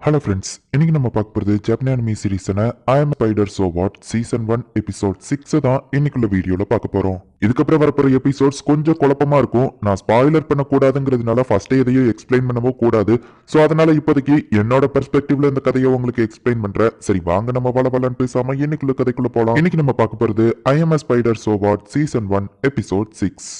Hello friends இன்னைக்கு நம்ம பார்க்க போகிறது Japan anime சீரீஸான I'm spider so what season one episode six தான் இன்னைக்குள்ள வீடியோவில் பார்க்க போகிறோம் இதுக்கப்புறம் வரப்போகிற எபிசோட்ஸ் கொஞ்சம் குழப்பமா இருக்கும். நான் ஸ்பாய்லர் பண்ணக்கூடாதுங்கிறதுனால ஃபஸ்ட்டே எதையும் எக்ஸ்பிளைன் பண்ணவோ கூடாது. ஸோ அதனால் இப்போதைக்கு என்னோட பெர்ஸ்பெக்டிவ்ல இந்த கதையை உங்களுக்கு எக்ஸ்பிளைன் பண்ணுறேன் சரி வாங்க நம்ம வள வளன்னு பேசாமல் இன்னைக்குள்ள கதைக்குள்ள போகலாம் இன்னைக்கு நம்ம பார்க்க போகிறது I'm spider so what season one episode six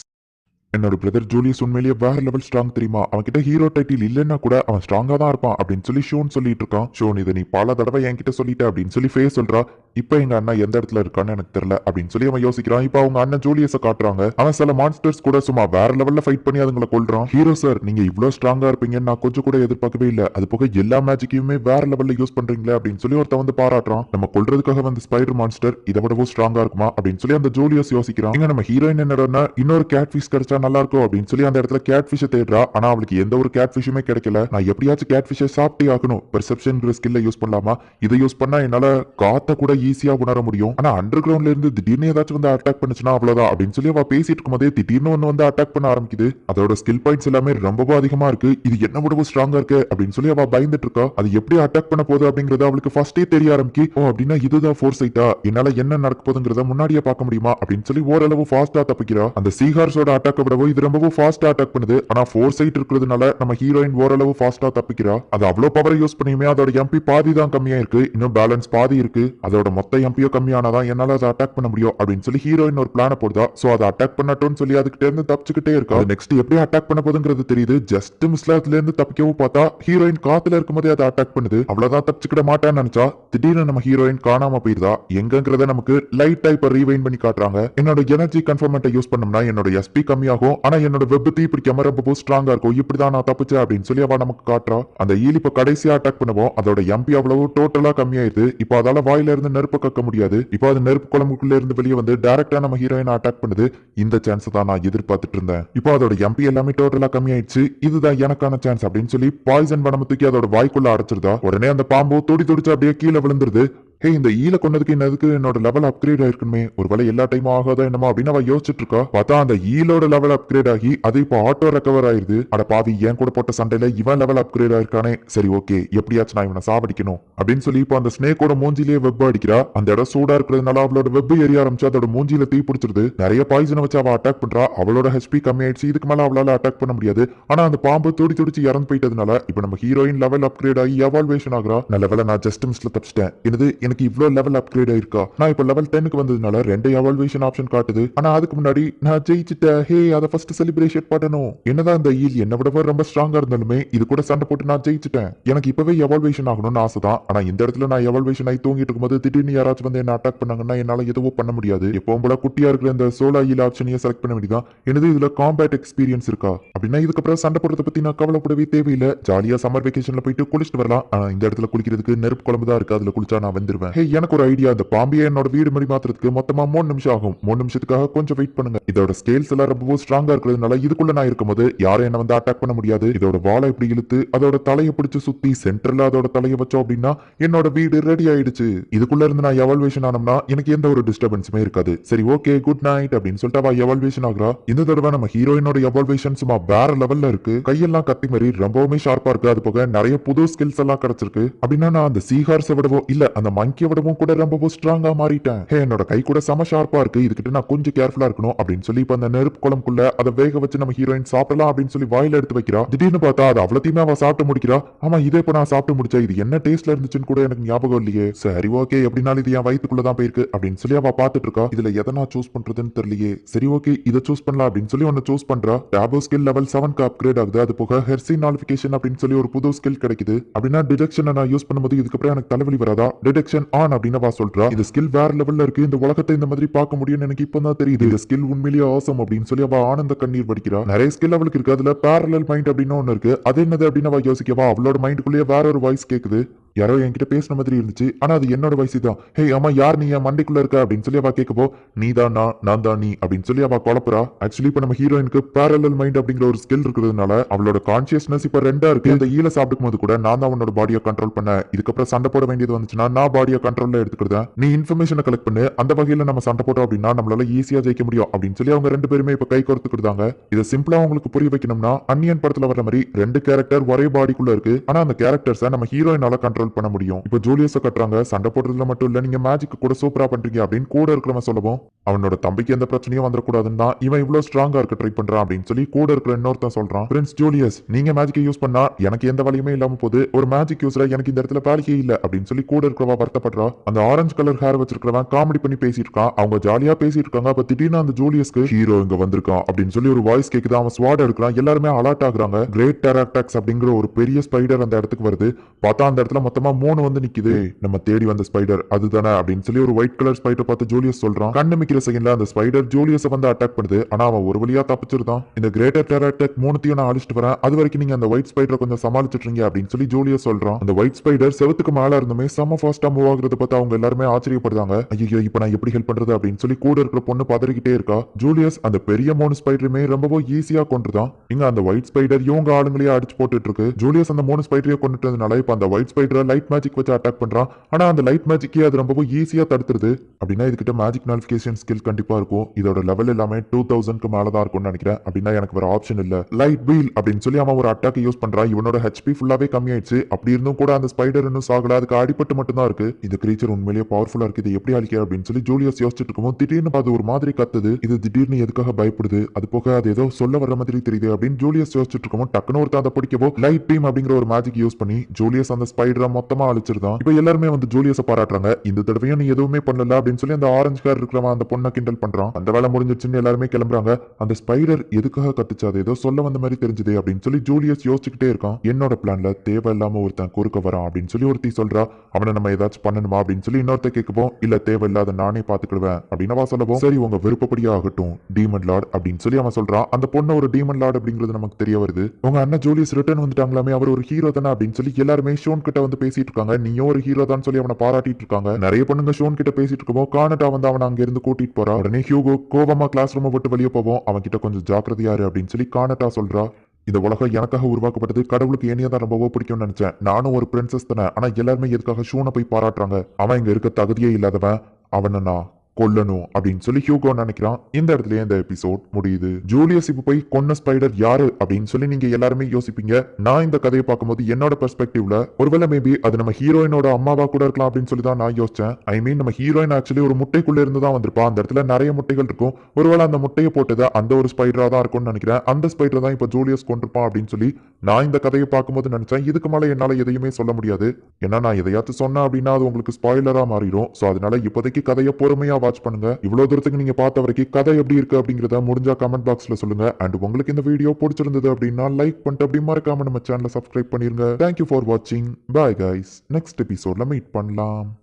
என்னோட பிரதர் ஜூலியஸ் உண்மையிலேயே வேற லெவல் ஸ்ட்ராங் தெரியுமா? அவன் கிட்ட ஹீரோ டைட்டில் இல்லைன்னா கூட அவன் ஸ்ட்ராங்கா தான் இருப்பான் அப்படின்னு சொல்லி ஷோன் சொல்லிட்டு இருக்கான். ஷோன் இதை நீ பல தடவை என்கிட்ட சொல்லிட்ட அப்படின்னு சொல்லி ஃபேஸ் சொல்றா. இப்போ எங்க அண்ணா எந்த இடத்துல இருக்கான்னு எனக்கு தெரியல அப்படின்னு சொல்லி அவன் யோசிக்கிறான். இப்போ அவங்க அண்ணன் ஜூலியஸை காட்டுறாங்க. அவன் சில மான்ஸ்டர்ஸ் கூட சும்மா வேற லெவல்ல ஃபைட் பண்ணி அதுங்களை கொள்றான் ஹீரோ சார் நீங்க இவ்வளவு ஸ்ட்ராங்கா இருப்பீங்கன்னு நான் கொஞ்சம் கூட எதிர்பார்க்கவே இல்லை. அது போக எல்லா மேஜிக்கையுமே வேற லெவல்ல யூஸ் பண்றீங்களே அப்படின்னு சொல்லி ஒருத்த வந்து பாராட்டுறான். நம்ம கொள்றதுக்காக வந்து ஸ்பைடர் மான்ஸ்டர் இதை விடவும் ஸ்ட்ராங்கா இருக்குமா அப்படின்னு சொல்லி அந்த ஜூலியஸ் யோசிக்கிறான். இங்க நம்ம ஹீரோயின் என்னடா இன்னொரு கேட் ஃபிஷ் கிடைச்சா நல்லா இருக்கும் அப்படின்னு சொல்லி அந்த இடத்துல கேட் ஃபிஷ் தேடுறா. ஆனா அவளுக்கு எந்த ஒரு கேட் ஃபிஷுமே கிடைக்கல. நான் எப்படியாச்சும் கேட் ஃபிஷை சாப்பிட்டே ஆகணும். பெர்செப்ஷன் ஸ்கில்ல யூஸ் பண்ணலாமா? இதை யூஸ் பண்ணா என்னால காத்த கூட ஈஸியா உணர முடியும். ஆனா அண்டர் கிரவுண்ட்ல இருந்து திடீர்னு ஏதாச்சும் வந்து அட்டாக் பண்ணுச்சுன்னா அவ்வளவுதான். அப்படின்னு சொல்லி அவ பேசிட்டு இருக்கும்போதே திடீர்னு ஒன்று வந்து அட்டாக் பண்ண ஆரம்பிக்குது. அதோட ஸ்கில் பாயிண்ட்ஸ் எல்லாமே ரொம்பவும் அதிகமா இருக்கு. இது என்ன விடவும் ஸ்ட்ராங்கா இருக்கு அப்படின்னு சொல்லி அவ பயந்துட்டு இருக்கா. அது எப்படி அட்டாக் பண்ண போகுது அப்படிங்கறது அவளுக்கு ஃபர்ஸ்டே தெரிய ஆரம்பிக்கு. ஓ அப்படின்னா இதுதான் ஃபோர் சைட்டா என்னால என்ன நடக்க போகுதுங்கிறத முன்னாடியே பார்க்க முடியுமா? அப்படின்னு சொல்லி ஓரளவு ஃபாஸ்டா தப்பிக்கிறா. அந்த சீஹார்ஸோட அட்டாக் விடவோ இது ரொம்பவும் ஃபாஸ்டா அட்டாக் பண்ணுது. ஆனா ஃபோர் சைட் இருக்கிறதுனால நம்ம ஹீரோயின் ஓரளவு ஃபாஸ்டா தப்பிக்கிறா. அது அவ்வளவு பவர் யூஸ் பண்ணியுமே அதோட எம்பி பாதி தான் கம்மியா இருக்கு இன்னும் பேலன்ஸ் பாதி இருக்கு. அதோட மொத்த எம்பியோ கம்மியானதான் என்னால அதை அட்டாக் பண்ண முடியும். அப்படின்னு சொல்லி ஹீரோயின் ஒரு பிளான போடுதா. சோ அதை அட்டாக் பண்ணட்டும்னு சொல்லி அதுகிட்ட இருந்து தப்பிச்சுக்கிட்டே இருக்கா. நெக்ஸ்ட் எப்படி அட்டாக் பண்ண போதுங்கிறது தெரியுது. ஜஸ்ட் மிஸ்ல அதுல இருந்து தப்பிக்கவும் பார்த்தா ஹீரோயின் காத்துல இருக்கும்போதே அதை அட்டாக் பண்ணுது. அவ்வளவுதான் தப்பிச்சுக்கிட மாட்டான்னு நினைச்சா திடீர்னு நம்ம ஹீரோயின் காணாம போயிருதா எங்கங்கிறத நமக்கு லைட்டா இப்ப ரீவைன் பண்ணி காட்டுறாங்க. என்னோட எனர்ஜி கன்ஃபர்மெண்ட்டை யூஸ் பண்ணோம்னா என்னோட எஸ்பி கம்மியாகும். ஆனா என்னோட வெப் தீ பிடிக்காம ரொம்ப ஸ்ட்ராங்கா இருக்கும். இப்படிதான் நான் தப்பிச்சேன் அப்படின்னு சொல்லி அவ நமக்கு காட்டுறா. அந்த ஈல் இப்ப கடைசியா அட்டாக் பண்ணுவோம். அதோட எம்பி அவ்வளவு டோட்டலா கம்மியாயிருது இப்போ அதால வாயில இருந்து நெருப்பை கக்க முடியாது. இப்போ அது நெருப்பு குழம்புக்குள்ள இருந்து வெளியே வந்து டைரக்டா நம்ம ஹீரோயின் அட்டாக் பண்ணுது. இந்த சான்ஸ் தான் நான் எதிர்பார்த்துட்டு இருந்தேன். இப்போ அதோட எம்பி எல்லாமே டோட்டலா கம்மியாயிடுச்சு. இதுதான் எனக்கான சான்ஸ் அப்படின்னு சொல்லி பாய்சன் பணம் தூக்கி அதோட வாய்க்குள்ள அடைச்சிருதா? உடனே அந்த பாம்பு துடி துடிச்சு அப்படியே கீழே விழுந்துருது. ஹே இந்த e ஈல கொண்டதுக்கு என்னதுக்கு? என்னோட லெவல் அப்கிரேட் ஆயிருக்குமே. ஒருவேளை எல்லா டைமும் ஆகாதா என்னமா அப்படின்னு அவ யோசிச்சுட்டு இருக்கா பார்த்தா அந்த ஈலோட லெவல் அப்கிரேட் ஆகி அது இப்போ ஆட்டோ ரெக்கவர் ஆயிருது. அட பாவி என் கூட போட்ட சண்டையில இவன் லெவல் அப்கிரேட் ஆயிருக்கானே. சரி ஓகே எப்படியாச்சும் நான் இவனை சாவடிக்கணும் அப்படின்னு சொல்லி இப்போ அந்த ஸ்னேக்கோட மூஞ்சிலேயே வெப் அடிக்கிறா. அந்த இடம் சூடா இருக்கிறதுனால அவளோட வெப் எரிய ஆரம்பிச்சு அதோட மூஞ்சியில தீ பிடிச்சிருது. நிறைய பாய்சனை வச்சு அவ அட்டாக் பண்றா. அவளோட ஹெச்பி கம்மியாயிடுச்சு. இதுக்கு மேல அவளால அட்டாக் பண்ண முடியாது. ஆனா அந்த பாம்பு துடி துடிச்சு இறந்து போயிட்டதுனால இப்போ நம்ம ஹீரோயின் லெவல் அப்கிரேட் ஆகி எவால்வேஷன் ஆகிறா. நல்ல வேலை நான் ஜஸ்ட் மிஸ்ல தப்பிச்சிட்டேன். என்னது எனக்கு இவ்வளவு லெவல் அப்கிரேட் ஆயிருக்கா? நான் இப்போ லெவல் டென்னுக்கு வந்ததுனால ரெண்டு எவால்வேஷன் ஆப்ஷன் காட்டுது. ஆனா அதுக்கு முன்னாடி நான் ஜெயிச்சுட்டேன். ஹே அதை ஃபர்ஸ்ட் செலிப்ரேஷன் பண்ணணும். என்னதான் இந்த ஈல் என்ன விட ரொம்ப ஸ்ட்ராங்கா இருந்தாலுமே இது கூட சண்டை போட்டு நான் ஜெயிச்சிட்டேன். எனக்கு இப்பவே எவால்வேஷன் ஆகணும்னு ஆசை தான் ஆனா இந்த இடத்துல நான் எவால்வேஷன் ஆகி தூங்கிட்டு இருக்கும்போது திடீர்னு யாராச்சும் வந்து என்ன அட்டாக் பண்ணாங்கன்னா என்னால எதுவும் பண்ண முடியாது. எப்பவும் போல குட்டியா இருக்கிற இந்த சோலா ஈல் ஆப்ஷனையே செலக்ட் பண்ண வேண்டியதான் எனது இதுல காம்பேட் எக்ஸ்பீரியன்ஸ் இருக்கா? அப்படின்னா இதுக்கப்புறம் சண்டை போடுறத பத்தி நான் கவலைப்படவே தேவையில்லை. ஜாலியா சம்மர் வெக்கேஷன்ல போயிட்டு குளிச்சுட்டு வரலாம். ஆனா இந்த இடத்துல குளிக்கிறதுக்கு நெருப்பு குழம்பு தான் இருக்கு. அதுல குளிச்சா நான் வந்து வந்துருவேன் ஹே எனக்கு ஒரு ஐடியா இந்த பாம்பியை என்னோட வீடு மாதிரி மாத்துறதுக்கு மொத்தமா மூணு நிமிஷம் ஆகும். மூணு நிமிஷத்துக்காக கொஞ்சம் வெயிட் பண்ணுங்க. இதோட ஸ்கேல்ஸ் எல்லாம் ரொம்ப ஸ்ட்ராங்கா இருக்கிறதுனால இதுக்குள்ள நான் இருக்கும்போது யாரும் என்ன வந்து அட்டாக் பண்ண முடியாது. இதோட வாழை இப்படி இழுத்து அதோட தலையை பிடிச்சு சுத்தி சென்டர்ல அதோட தலையை வச்சோம் அப்படின்னா என்னோட வீடு ரெடி ஆயிடுச்சு. இதுக்குள்ள இருந்து நான் எவல்வேஷன் ஆனோம்னா எனக்கு எந்த ஒரு டிஸ்டர்பன்ஸுமே இருக்காது. சரி ஓகே குட் நைட் அப்படின்னு சொல்லிட்டு அவ எவல்வேஷன் ஆகுறா. இந்த தடவை நம்ம ஹீரோயினோட எவல்வேஷன் சும்மா வேற லெவல்ல இருக்கு. கையெல்லாம் கத்தி மாதிரி ரொம்பவுமே ஷார்ப்பா இருக்கு. அது போக நிறைய புது ஸ்கில்ஸ் எல்லாம் கிடைச்சிருக்கு. அப்படின்னா நான் அந்த சீஹார்ஸை விடவோ இல்ல அந்த மங்கியை விடவும் கூட ரொம்பவும் ஸ்ட்ராங்கா மாறிட்டேன். ஹே என்னோட கை கூட செம ஷார்ப்பா இருக்கு. இதுகிட்ட நான் கொஞ்சம் கேர்ஃபுல்லா இருக்கணும் அப்படின்னு சொல்லி இப்ப அந்த நெருப்பு குளம்குள்ள அதை வேக வச்சு நம்ம ஹீரோயின் சாப்பிடலாம் அப்படின்னு சொல்லி வாயில எடுத்து வைக்கிறா. திடீர்னு பார்த்தா அது அவ்வளோத்தையுமே அவ சாப்பிட்டு முடிக்கிறா. ஆமா இதே இப்ப நான் சாப்பிட்டு முடிச்சா இது என்ன டேஸ்ட்ல இருந்துச்சுன்னு கூட எனக்கு ஞாபகம் இல்லையே. சரி ஓகே எப்படினாலும் இது என் வயித்துக்குள்ள தான் போயிருக்கு அப்படின்னு சொல்லி அவ பாத்துட்டு இருக்கா. இதுல எதை நான் சூஸ் பண்றதுன்னு தெரியலையே. சரி ஓகே இதை சூஸ் பண்ணலாம் அப்படின்னு சொல்லி ஒன்னு சூஸ் பண்றா. டேபோ ஸ்கில் லெவல் செவன்க்கு அப்கிரேட் ஆகுது. அது போக ஹெர்சி நாலிபிகேஷன் அப்படின்னு சொல்லி ஒரு புது ஸ்கில் கிடைக்குது. அப்படின்னா டிடெக்ஷனை நான் யூஸ் பண்ணும்போது இதுக்கப்புறம் எனக்கு தலைவலி வராதா? டிடெக்ஷன் ஆன் அப்படின்னு வா சொல்றா. இது ஸ்கில் வேற லெவல்ல இருக்கு. இந்த உலகத்தை இந்த மாதிரி பார்க்க முடியும்னு எனக்கு இப்பதான் தெரியுது. இந்த ஸ்கில் உண்மையிலேயே ஆசம் அப்படின்னு சொல்லி அவ ஆனந்த கண்ணீர் படிக்கிறா நிறைய ஸ்கில் அவளுக்கு இருக்கு. அதுல பேரலல் மைண்ட் அப்படின்னு ஒன்னு இருக்கு. அது என்னது அப்படின்னு அவ யோசிக்கவா? அவளோட மைண்டுக்குள்ளேயே வேற ஒரு வாய்ஸ் கேக்குது. யாரோ என்கிட்ட பேசின மாதிரி இருந்துச்சு. ஆனா அது என்னோட வயசு தான். ஹே அம்மா யார் நீ? என் மண்டைக்குள்ள இருக்க? அப்படின்னு சொல்லி அவ கேட்கப்போ நீ தான் நான் நான் தான் நீ. அப்படின்னு சொல்லி அவ குழப்பறா. ஆக்சுவலி இப்ப நம்ம ஹீரோயினுக்கு பேரலல் மைண்ட் அப்படிங்கிற ஒரு ஸ்கில் இருக்கிறதுனால அவளோட கான்சியஸ்னஸ் இப்ப ரெண்டா இருக்கு. இந்த ஈல சாப்பிடும் போது கூட நான் தான் அவனோட பாடியை கண்ட்ரோல் பண்ண. இதுக்கப்புறம் சண்டை போட வேண்டியது வந்துச்சுன்னா நான் பாடியை கண்ட்ரோல்ல எடுத்துக்கிறேன் நீ இன்ஃபர்மேஷனை கலெக்ட் பண்ணு. அந்த வகையில நம்ம சண்டை போட்டோம் அப்படின்னா நம்மளால ஈஸியா ஜெயிக்க முடியும். அப்படின்னு சொல்லி அவங்க ரெண்டு பேருமே இப்ப கை கொடுத்துக்கிட்டாங்க இதை சிம்பிளா உங்களுக்கு புரிய வைக்கணும்னா அன்னியன் படத்துல வர மாதிரி ரெண்டு கேரக்டர் ஒரே பாடிக்குள்ள இருக்கு. ஆனா அந்த கேரக்டர்ஸை நம்ம ஹீரோயினால கண்ட்ரோல் பண்ண முடியும். இப்போ ஜூலியஸ கட்டுறாங்க. சண்டை போடுறதுல மட்டும் இல்ல நீங்க மேஜிக் கூட சூப்பரா பண்றீங்க அப்படின்னு கூட இருக்கிறவன் சொல்லவும் அவனோட தம்பிக்கு எந்த பிரச்சனையும் வந்துடக்கூடாதுன்னு தான் இவன் இவ்வளவு ஸ்ட்ராங்கா இருக்க ட்ரை பண்றான் அப்படின்னு சொல்லி கூட இருக்கிற இன்னொருத்தன் சொல்றான். பிரின்ஸ் ஜூலியஸ் நீங்க மேஜிக்கை யூஸ் பண்ணா எனக்கு எந்த வழியுமே இல்லாம போது ஒரு மேஜிக் யூஸ்ல எனக்கு இந்த இடத்துல வேலையே இல்ல அப்படின்னு சொல்லி கூட இருக்கிறவா வருத்தப்படுறா. அந்த ஆரஞ்சு கலர் ஹேர் வச்சிருக்கிறவன் காமெடி பண்ணி பேசிட்டு இருக்கான் அவங்க ஜாலியா பேசிட்டு இருக்காங்க அப்ப திடீர்னு அந்த ஜூலியஸ்க்கு ஹீரோ இங்க வந்திருக்கான் அப்படின்னு சொல்லி ஒரு வாய்ஸ் கேக்குது. அவன் ஸ்வாட் எடுக்கிறான். எல்லாருமே அலர்ட் ஆகுறாங்க. கிரேட் டெராக்டாக்ஸ் அப்படிங்கிற ஒரு பெரிய ஸ்பைடர் அந்த இடத்துக்கு வருது. பார்த்தா அந்த இடத்துல மொத்தமா மூணு வந்து நிக்குது. "ஏய், நம்ம தேடி வந்த ஸ்பைடர் அதுதானே அப்படின்னு சொல்லி ஒரு ஒயிட் கலர் ஸ்பைடர் பார்த்து ஜூலியஸ் சொல்றான். கண்ணு மிக்கிற செகண்ட்ல அந்த ஸ்பைடர் ஜூலியஸை வந்து அட்டாக் பண்ணுது. ஆனா அவன் ஒரு வழியா தப்பிச்சிருந்தான். இந்த கிரேட்டர் டெராக்டாக் மூணுத்தையும் நான் அழிச்சிட்டு வரேன். அது வரைக்கும் நீங்க அந்த ஒயிட் ஸ்பைடரை கொஞ்சம் சமாளிச்சிட்டுறீங்க அப்படின்னு சொல்லி ஜூலியஸ் சொல்றான். அந்த ஒயிட் ஸ்பைடர் செவத்துக்கு மேல இருந்துமே செம்ம ஃபாஸ்டா மூவ் ஆகுறத பார்த்து அவங்க எல்லாருமே ஆச்சரியப்படுறாங்க. ஐயோ இப்போ நான் எப்படி ஹெல்ப் பண்றது அப்படின்னு சொல்லி கூட இருக்கிற பொண்ணு பதறிக்கிட்டே இருக்கா. ஜூலியஸ் அந்த பெரிய மூணு ஸ்பைடருமே ரொம்பவும் ஈஸியா கொண்டுதான் இங்க அந்த ஒயிட் ஸ்பைடர் இவங்க ஆளுங்களையே அடிச்சு போட்டுட்டு இருக்கு. ஜூலியஸ் அந்த மூணு ஸ்பைடரையே கொண்டுட்டதுனால இப்போ அந்த ஒயிட் ஸ்பைடரை லைட் மேஜிக் வச்சு அட்டாக் பண்ணுறான் ஆனால் அந்த லைட் மேஜிக்கே அது ரொம்பவும் ஈஸியாக தடுத்துருது. அப்படின்னா இதுக்கிட்ட மேஜிக் நாலிஃபிகேஷன் ஸ்கில் கண்டிப்பாக இருக்கும். இதோட லெவல் எல்லாமே டூ தௌசண்ட்க்கு மேலே தான் இருக்கும்னு நினைக்கிறேன். அப்படின்னா எனக்கு வேற ஆப்ஷன் இல்லை. லைட் வீல் அப்படின்னு சொல்லி அவன் ஒரு அட்டாக் யூஸ் பண்ணுறான் இவனோட ஹெச்பி ஃபுல்லாவே கம்மியாயிடுச்சு. அப்படி இருந்தும் கூட அந்த ஸ்பைடர் இன்னும் சாகல. அதுக்கு அடிப்பட்டு மட்டும் தான் இருக்கு. இந்த கிரீச்சர் உண்மையிலேயே பவர்ஃபுல்லாக இருக்கு. இது எப்படி அழிக்கிற அப்படின்னு சொல்லி ஜூலியஸ் யோசிச்சுட்டு இருக்கும்போது திடீர்னு அது ஒரு மாதிரி கத்துது. இது திடீர்னு எதுக்காக பயப்படுது? அது போக அது ஏதோ சொல்ல வர மாதிரி தெரியுது அப்படின்னு ஜூலியஸ் யோசிச்சுட்டு இருக்கோம் டக்குன்னு ஒருத்தர் அதை பிடிக்கவோ லைட் பீம் அப்படிங்கிற ஒரு மேஜிக் யூஸ் பண்ணி ஜூலியஸ் அந்த ஸ்பைடர் எல்லாம் மொத்தமா அழிச்சிருந்தான் இப்ப எல்லாருமே வந்து ஜூலியஸ பாராட்டுறாங்க. இந்த தடவையும் நீ எதுவுமே பண்ணல அப்படின்னு சொல்லி அந்த ஆரஞ்சு கார் இருக்கிறவன் அந்த பொண்ணை கிண்டல் பண்றான். அந்த வேலை முடிஞ்சிருச்சுன்னு எல்லாருமே கிளம்புறாங்க. அந்த ஸ்பைடர் எதுக்காக கத்துச்சாது? ஏதோ சொல்ல வந்த மாதிரி தெரிஞ்சது அப்படின்னு சொல்லி ஜூலியஸ் யோசிச்சுக்கிட்டே இருக்கான். என்னோட பிளான்ல தேவையில்லாம ஒருத்தன் குறுக்க வரான் அப்படின்னு சொல்லி ஒருத்தி சொல்றா. அவனை நம்ம ஏதாச்சும் பண்ணணுமா அப்படின்னு சொல்லி இன்னொருத்த கேட்கப்போம். இல்ல தேவையில்லாத நானே பாத்துக்கிடுவேன் அப்படின்னு சொல்லவும் சரி உங்க விருப்பப்படியே ஆகட்டும் டீமன் லார்ட் அப்படின்னு சொல்லி அவன் சொல்றான். அந்த பொண்ணு ஒரு டீமன் லார்ட் அப்படிங்கிறது நமக்கு தெரிய வருது. உங்க அண்ணன் ஜூலியஸ் ரிட்டர்ன் வந்துட்டாங்களாமே அவர் ஒரு ஹீரோ தானே அப்படின்னு சொல்லி எல்லாருமே ஷோன் கிட்ட வந்து பேசிட்டு இருக்காங்க. நீயும் ஒரு ஹீரோ தான் சொல்லி அவனை பாராட்டிட்டு இருக்காங்க. நிறைய பொண்ணுங்க ஷோன் கிட்ட பேசிட்டு இருக்கோம் கானடா வந்து அவனை அங்க இருந்து கூட்டிட்டு போறா. உடனே ஹியூகோ கோபமா கிளாஸ் ரூமை விட்டு வெளியே போவோம் அவன் கிட்ட கொஞ்சம் ஜாக்கிரதையாரு அப்படின்னு சொல்லி கானடா சொல்றா. இந்த உலகம் எனக்காக உருவாக்கப்பட்டது கடவுளுக்கு என்னைய தான் ரொம்பவோ பிடிக்கும்னு நினைச்சேன். நானும் ஒரு பிரின்சஸ் தானே. ஆனா எல்லாருமே எதுக்காக ஷூனை போய் பாராட்டுறாங்க? அவன் இங்க இருக்க தகுதியே இல்லாதவன். அவனை நான் கொல்லணும் அப்படின்னு சொல்லி ஹியூகோ நினைக்கிறான். இந்த இடத்துல இந்த எபிசோட் முடியுது. ஜூலியஸ் இப்ப போய் கொன்ன ஸ்பைடர் யாரு அப்படின்னு சொல்லி நீங்க எல்லாருமே யோசிப்பீங்க. நான் இந்த கதையை பார்க்கும்போது என்னோட பெர்ஸ்பெக்டிவ்ல ஒருவேளை மேபி அது நம்ம ஹீரோயினோட அம்மாவா கூட இருக்கலாம் அப்படின்னு சொல்லி தான் நான் யோசிச்சேன். ஐ மீன் நம்ம ஹீரோயின் ஆக்சுவலி ஒரு முட்டைக்குள்ள இருந்து தான் வந்திருப்பா. அந்த இடத்துல நிறைய முட்டைகள் இருக்கும். ஒருவேளை அந்த முட்டையை போட்டதை அந்த ஒரு ஸ்பைடரா தான் இருக்கும்னு நினைக்கிறேன். அந்த ஸ்பைடர் தான் இப்ப ஜூலியஸ் கொண்டிருப்பான் அப்படின்னு சொல்லி நான் இந்த கதையை பார்க்கும்போது நினைச்சேன். இதுக்கு மேல என்னால எதையுமே சொல்ல முடியாது. ஏன்னா நான் எதையாச்சும் சொன்னேன் அப்படின்னா அது உங்களுக்கு ஸ்பாய்லரா மாறிடும். ஸோ அதனால இப்போதைக்கு கதையை பொறுமையா வாட்ச் பண்ணுங்க. இவ்வளவு தூரத்துக்கு நீங்க பார்த்த வரைக்கும் கதை எப்படி இருக்கு அப்படிங்கறத முடிஞ்சா கமெண்ட் பாக்ஸ்ல சொல்லுங்க. அண்ட் உங்களுக்கு இந்த வீடியோ பிடிச்சிருந்தது அப்படின்னா லைக் பண்ணிட்டு அப்படி மறக்காம நம்ம சேனலை சப்ஸ்கிரைப் பண்ணிருங்க. தேங்க்யூ ஃபார் வாட்சிங் பாய் கைஸ் நெக்ஸ்ட் எபிசோட்ல மீட் பண்ணலாம்.